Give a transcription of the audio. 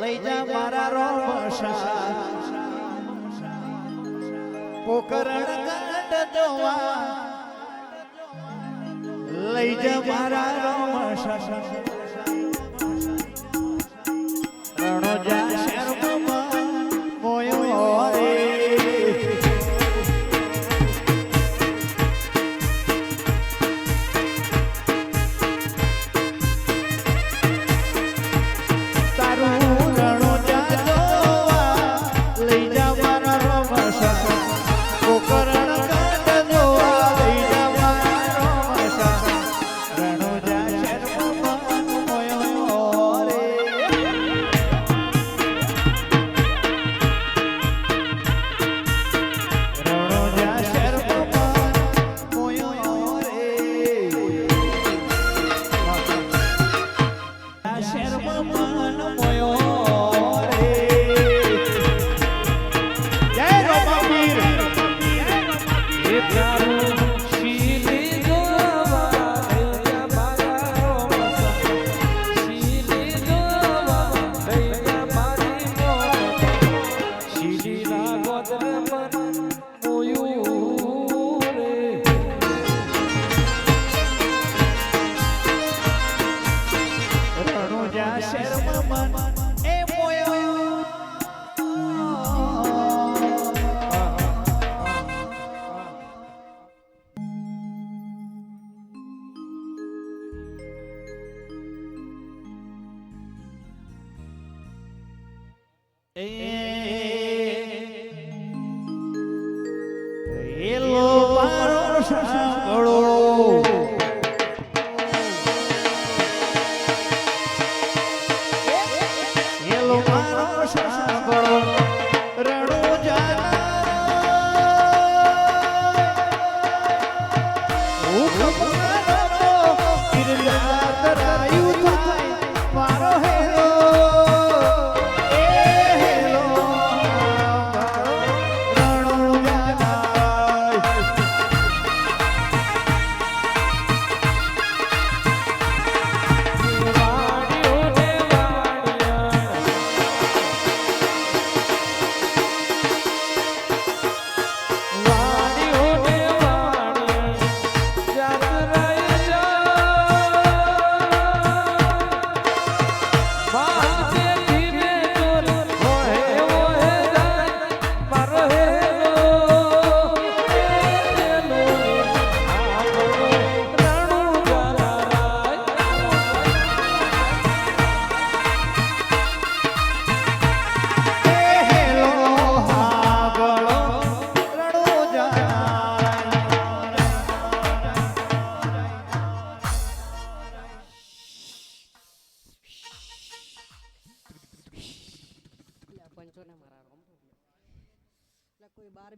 લઈ જા મારા રોબશા પોકરણ ગઢ જોવા લઈ જા મારા રોબશા એ એલો મારો ને મારા રોમ એટલે કોઈ બહાર